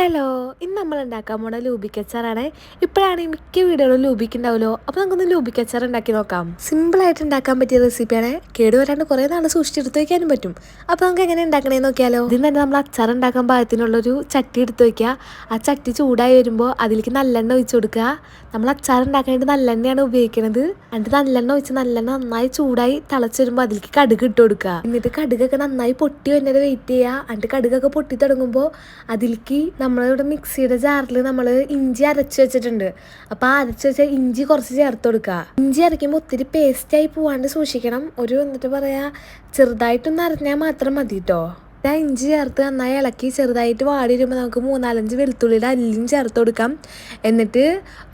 Hello ഇന്ന് നമ്മൾ ഉണ്ടാക്കാൻ പോണ? ലൂബിക്കച്ചാറാണ്. ഇപ്പോഴാണ് മിക്ക വീടുകളും ലൂബിക്കുണ്ടാവുമല്ലോ അപ്പോൾ നമുക്കൊന്ന് ലൂബിക്കച്ചാർ ഉണ്ടാക്കി നോക്കാം. സിമ്പിളായിട്ട് ഉണ്ടാക്കാൻ പറ്റിയ റെസിപ്പിയാണ്. കേടുവരാണ്ട് കുറേ നാൾ സൂക്ഷിച്ചെടുത്ത് വയ്ക്കാനും പറ്റും. അപ്പോൾ നമുക്ക് എങ്ങനെ ഉണ്ടാക്കണേന്ന് നോക്കിയാലോ? ഇതിന് തന്നെ നമ്മൾ അച്ചാർ ഉണ്ടാക്കാൻ പാകത്തിനുള്ളൊരു ചട്ടി എടുത്ത് വയ്ക്കുക. ആ ചട്ടി ചൂടായി വരുമ്പോൾ അതിലേക്ക് നല്ലെണ്ണ ഒഴിച്ചു കൊടുക്കുക. നമ്മൾ അച്ചാർ ഉണ്ടാക്കാനായിട്ട് നല്ലെണ്ണയാണ് ഉപയോഗിക്കുന്നത് എന്നിട്ട് നല്ലെണ്ണ ഒഴിച്ച് നല്ലെണ്ണ നന്നായി ചൂടായി തിളച്ച് വരുമ്പോൾ അതിലേക്ക് കടുക് ഇട്ട് കൊടുക്കുക. എന്നിട്ട് കടുകൊക്കെ നന്നായി പൊട്ടി വരുന്നത് വെയിറ്റ് ചെയ്യുക. എന്നിട്ട് കടുകൊക്കെ പൊട്ടി തുടങ്ങുമ്പോൾ അതിലേക്ക് നമ്മളിവിടെ മിക്സിയുടെ ജാറിൽ നമ്മൾ ഇഞ്ചി അരച്ച് വെച്ചിട്ടുണ്ട്. അപ്പോൾ അരച്ച് വെച്ച ഇഞ്ചി കുറച്ച് ചേർത്ത് കൊടുക്കുക ഇഞ്ചി അരയ്ക്കുമ്പോൾ ഒത്തിരി പേസ്റ്റായി പോവാണ്ട് സൂക്ഷിക്കണം. ഒരു എന്നിട്ട് പറയാ ചെറുതായിട്ടൊന്ന് അരഞ്ഞാൽ മാത്രം മതി കേട്ടോ ആ ഇഞ്ചി ചേർത്ത് നന്നായി ഇളക്കി ചെറുതായിട്ട് വാടി വരുമ്പോൾ നമുക്ക് മൂന്നാലഞ്ച് വെളുത്തുള്ളിയുടെ അല്ലിയും ചേർത്ത് കൊടുക്കാം. എന്നിട്ട്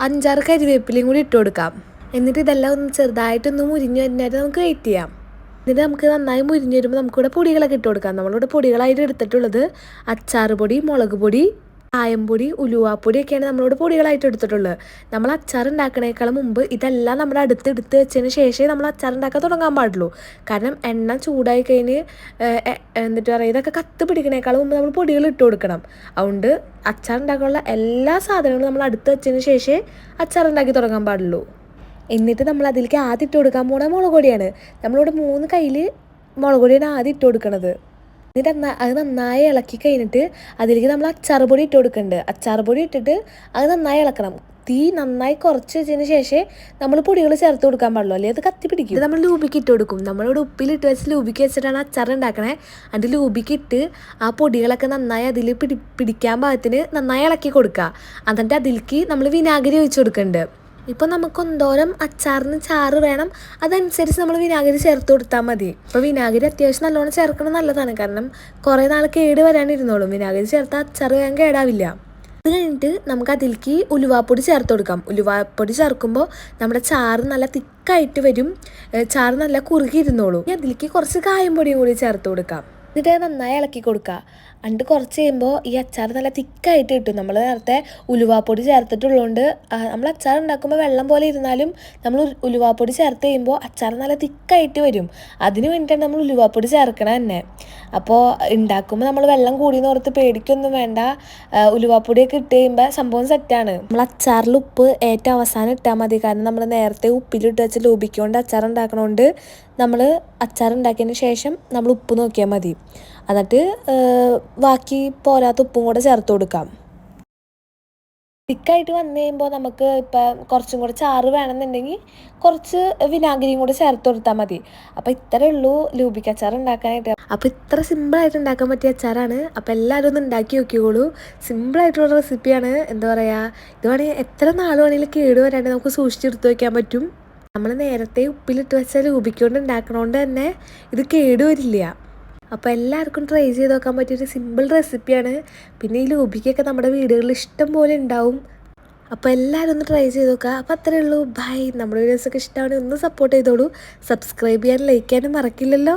അഞ്ചാറ് കരിവേപ്പിലയും കൂടി ഇട്ട് കൊടുക്കാം. എന്നിട്ട് ഇതെല്ലാം ഒന്ന് ചെറുതായിട്ടൊന്ന് മുരിഞ്ഞു വരുന്നതായിട്ട് നമുക്ക് വെയിറ്റ് ചെയ്യാം. എന്നിട്ട് നമുക്ക് നന്നായി മുരിഞ്ഞു വരുമ്പോൾ നമുക്കിവിടെ പൊടികളൊക്കെ ഇട്ട് കൊടുക്കാം. നമ്മളിവിടെ പൊടികളായിട്ട് എടുത്തിട്ടുള്ളത് അച്ചാർ പൊടി മുളക് പൊടി കായംപൊടി ഉലുവാപ്പൊടിയൊക്കെയാണ് നമ്മളോട് പൊടികളായിട്ട് എടുത്തിട്ടുള്ളത്. നമ്മൾ അച്ചാർ ഉണ്ടാക്കണേക്കാളും മുമ്പ് ഇതെല്ലാം നമ്മുടെ അടുത്ത് എടുത്ത് വെച്ചതിന് ശേഷമേ നമ്മൾ അച്ചാർ ഉണ്ടാക്കാൻ തുടങ്ങാൻ പാടുള്ളൂ. കാരണം എണ്ണ ചൂടായി കഴിഞ്ഞ് എന്നിട്ട് പറയുക ഇതൊക്കെ കത്ത് പിടിക്കണേക്കാളും മുമ്പ് നമ്മൾ പൊടികൾ ഇട്ട് കൊടുക്കണം. അതുകൊണ്ട് അച്ചാർ ഉണ്ടാക്കാനുള്ള എല്ലാ സാധനങ്ങളും നമ്മൾ അടുത്ത് വെച്ചതിന് ശേഷമേ അച്ചാർ ഉണ്ടാക്കി തുടങ്ങാൻ പാടുള്ളൂ. എന്നിട്ട് നമ്മൾ അതിലേക്ക് ആദ്യം ഇട്ട് കൊടുക്കാൻ പോണ മുളക് പൊടിയാണ്. നമ്മളിവിടെ മൂന്ന് കയ്യിൽ മുളക് പൊടിയാണ് ആദ്യം ഇട്ട് കൊടുക്കണത്. എന്നിട്ട് അത് നന്നായി ഇളക്കി കഴിഞ്ഞിട്ട് അതിലേക്ക് നമ്മൾ അച്ചാർ പൊടി ഇട്ട് കൊടുക്കുന്നുണ്ട് അച്ചാർ പൊടി ഇട്ടിട്ട് അത് നന്നായി ഇളക്കണം. തീ നന്നായി കുറച്ച് വെച്ചതിന് ശേഷം നമ്മൾ പൊടികൾ ചേർത്ത് കൊടുക്കാൻ പാടുള്ളൂ. അല്ലെങ്കിൽ അത് കത്തി പിടിക്കും. നമ്മൾ ലൂബിക്ക് ഇട്ട് കൊടുക്കും. നമ്മളിവിടെ ഉപ്പിലിട്ട് വെച്ച് ലൂബിക്ക് വെച്ചിട്ടാണ് അച്ചാർ ഉണ്ടാക്കണേ. അതിന്റെ ലൂബിക്ക് ഇട്ട് ആ പൊടികളൊക്കെ നന്നായി അതിൽ പിടി പിടിക്കാൻ പാകത്തിന് നന്നായി ഇളക്കി കൊടുക്കുക. എന്നിട്ട് അതിലേക്ക് നമ്മൾ വിനാഗിരി ഒഴിച്ച് കൊടുക്കുന്നുണ്ട് ഇപ്പോൾ നമുക്ക് എന്തോരം അച്ചാറിന് ചാറ് വേണം അതനുസരിച്ച് നമ്മൾ വിനാഗിരി ചേർത്ത് കൊടുത്താൽ മതി. അപ്പോൾ വിനാഗിരി അത്യാവശ്യം നല്ലോണം ചേർക്കണം നല്ലതാണ്. കാരണം കുറേ നാൾ കേട് വരാനിരുന്നോളും വിനാഗിരി ചേർത്താൽ അച്ചാർ വേഗം കേടാവില്ല. അത് കഴിഞ്ഞിട്ട് നമുക്ക് അതിലേക്ക് ഉലുവാപ്പൊടി ചേർത്ത് കൊടുക്കാം. ഉലുവാപ്പൊടി ചേർക്കുമ്പോൾ നമ്മുടെ ചാറ് നല്ല തിക്കായിട്ട് വരും. ചാറ് നല്ല കുറുകിയിരുന്നോളൂ അതിലേക്ക് കുറച്ച് കായം പൊടിയും കൂടി ചേർത്ത് കൊടുക്കാം. എന്നിട്ട് നന്നായി ഇളക്കി കൊടുക്കുക അണ്ട് കുറച്ച് കഴിയുമ്പോൾ ഈ അച്ചാർ നല്ല തിക്കായിട്ട് കിട്ടും. നമ്മൾ നേരത്തെ ഉലുവാപ്പൊടി ചേർത്തിട്ടുള്ളതുകൊണ്ട് നമ്മൾ അച്ചാർ ഉണ്ടാക്കുമ്പോൾ വെള്ളം പോലെ ഇരുന്നാലും നമ്മൾ ഉലുവാപ്പൊടി ചേർത്ത് കഴിയുമ്പോൾ അച്ചാർ നല്ല തിക്കായിട്ട് വരും. അതിന് വേണ്ടിയിട്ടാണ് നമ്മൾ ഉലുവാപ്പൊടി ചേർക്കണം തന്നെ. അപ്പോൾ ഉണ്ടാക്കുമ്പോൾ നമ്മൾ വെള്ളം കൂടി ഓർത്ത് പേടിക്കൊന്നും വേണ്ട. ഉലുവാപ്പൊടിയൊക്കെ ഇട്ട് കഴിയുമ്പോൾ സംഭവം സെറ്റാണ് നമ്മൾ അച്ചാറിൽ ഉപ്പ് ഏറ്റവും അവസാനം ഇട്ടാൽ മതി. കാരണം നമ്മൾ നേരത്തെ ഉപ്പിലിട്ട് വെച്ച് ലോപിക്കൊണ്ട് അച്ചാർ ഉണ്ടാക്കണോണ്ട് നമ്മൾ അച്ചാർ ഉണ്ടാക്കിയതിന് ശേഷം നമ്മൾ ഉപ്പ് നോക്കിയാൽ മതി. എന്നിട്ട് ബാക്കി പോരാത്ത ഉപ്പും കൂടെ ചേർത്ത് കൊടുക്കാം. തിക്കായിട്ട് വന്നു കഴിയുമ്പോൾ നമുക്ക് ഇപ്പം കുറച്ചും കൂടെ ചാറ് വേണമെന്നുണ്ടെങ്കിൽ കുറച്ച് വിനാഗിരിയും കൂടെ ചേർത്ത് കൊടുത്താൽ മതി. അപ്പോൾ ഇത്രയേ ഉള്ളൂ ലൂബിക്ക് അച്ചാർ ഉണ്ടാക്കാനായിട്ട്. അപ്പോൾ ഇത്ര സിമ്പിളായിട്ട് ഉണ്ടാക്കാൻ പറ്റിയ അച്ചാറാണ്. അപ്പോൾ എല്ലാവരും ഒന്ന് ഉണ്ടാക്കി നോക്കിയോളൂ സിമ്പിളായിട്ടുള്ള റെസിപ്പിയാണ്. എന്താ പറയുക ഇത് വേണമെങ്കിൽ എത്ര നാൾ വേണമെങ്കിലും കേട് വരാണ്ട് നമുക്ക് സൂക്ഷിച്ചെടുത്ത് വയ്ക്കാൻ പറ്റും. നമ്മൾ നേരത്തെ ഉപ്പിലിട്ട് വെച്ച രൂപിക്കൊണ്ട് ഉണ്ടാക്കണോണ്ട് തന്നെ ഇത് കേടുവരില്ല അപ്പോൾ എല്ലാവർക്കും ട്രൈ ചെയ്ത് നോക്കാൻ പറ്റിയൊരു സിമ്പിൾ റെസിപ്പിയാണ് പിന്നെ ഈ ലൂബിക്കൊക്കെ നമ്മുടെ വീടുകളിൽ ഇഷ്ടം പോലെ ഉണ്ടാവും. അപ്പോൾ എല്ലാവരും ഒന്ന് ട്രൈ ചെയ്ത് നോക്കുക. അപ്പോൾ അത്രയേ ഉള്ളൂ. ബൈ നമ്മുടെ വീഡിയോസൊക്കെ ഇഷ്ടമാണെങ്കിൽ ഒന്ന് സപ്പോർട്ട് ചെയ്തോളൂ. സബ്സ്ക്രൈബ് ചെയ്യാനും ലൈക്ക് ചെയ്യാനും മറക്കില്ലല്ലോ.